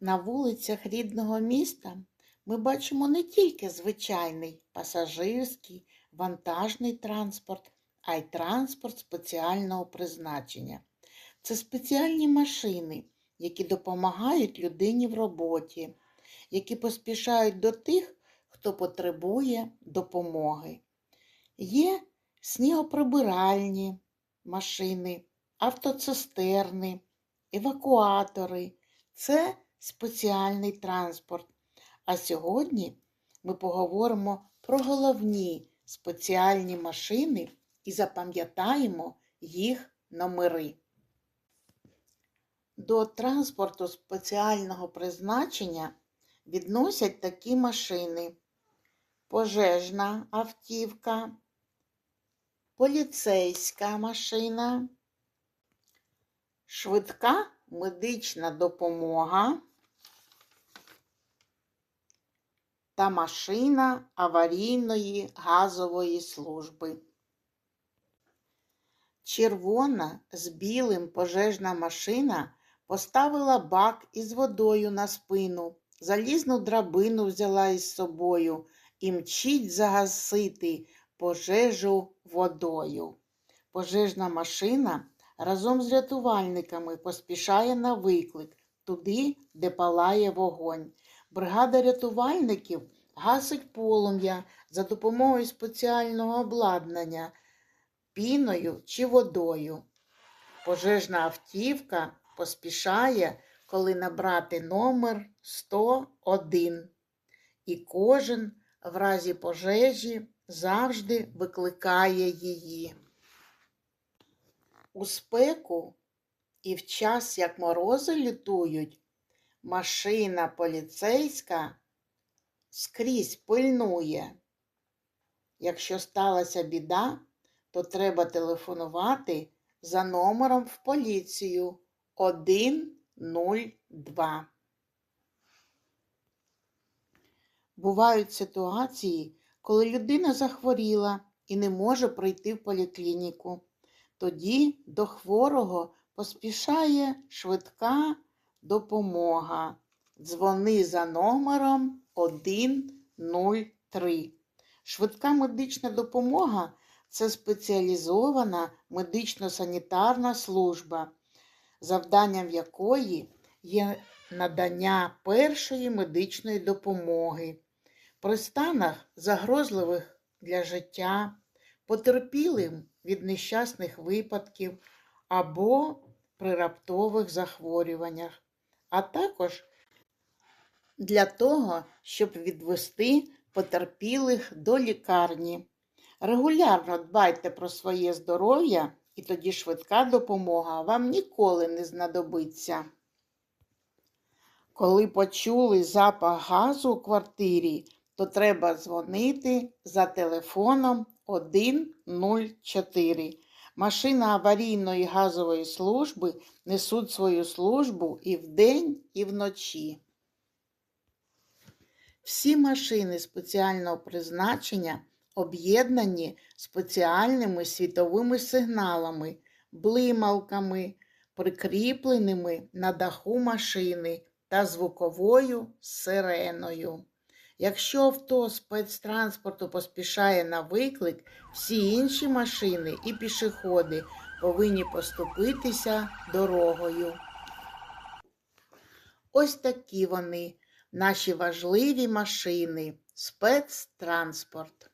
На вулицях рідного міста ми бачимо не тільки звичайний пасажирський, вантажний транспорт, а й транспорт спеціального призначення. Це спеціальні машини, які допомагають людині в роботі, які поспішають до тих, хто потребує допомоги. Є снігоприбиральні машини, автоцистерни, евакуатори. Це спеціальний транспорт. А сьогодні ми поговоримо про головні спеціальні машини і запам'ятаємо їх номери. До транспорту спеціального призначення відносять такі машини: пожежна автівка, поліцейська машина, швидка медична допомога та машина аварійної газової служби. Червона з білим пожежна машина поставила бак із водою на спину, залізну драбину взяла із собою і мчить загасити пожежу водою. Пожежна машина разом з рятувальниками поспішає на виклик туди, де палає вогонь. Бригада рятувальників гасить полум'я за допомогою спеціального обладнання піною чи водою. Пожежна автівка поспішає, коли набрати номер 101. І кожен в разі пожежі завжди викликає її. У спеку і в час, як морози лютують, машина поліцейська скрізь пильнує. Якщо сталася біда, то треба телефонувати за номером в поліцію 102. Бувають ситуації, коли людина захворіла і не може прийти в поліклініку. Тоді до хворого поспішає швидка допомога. Дзвони за номером 103. Швидка медична допомога це спеціалізована медично-санітарна служба, завданням якої є надання першої медичної допомоги при станах загрозливих для життя, потерпілим від нещасних випадків або при раптових захворюваннях, а також для того, щоб відвести потерпілих до лікарні. Регулярно дбайте про своє здоров'я, і тоді швидка допомога вам ніколи не знадобиться. Коли почули запах газу у квартирі, то треба дзвонити за телефоном 104. Машина аварійної газової служби несуть свою службу і вдень, і вночі. Всі машини спеціального призначення об'єднані спеціальними світовими сигналами, блималками, прикріпленими на даху машини та звуковою сиреною. Якщо авто спецтранспорту поспішає на виклик, всі інші машини і пішоходи повинні поступитися дорогою. Ось такі вони, наші важливі машини, спецтранспорт.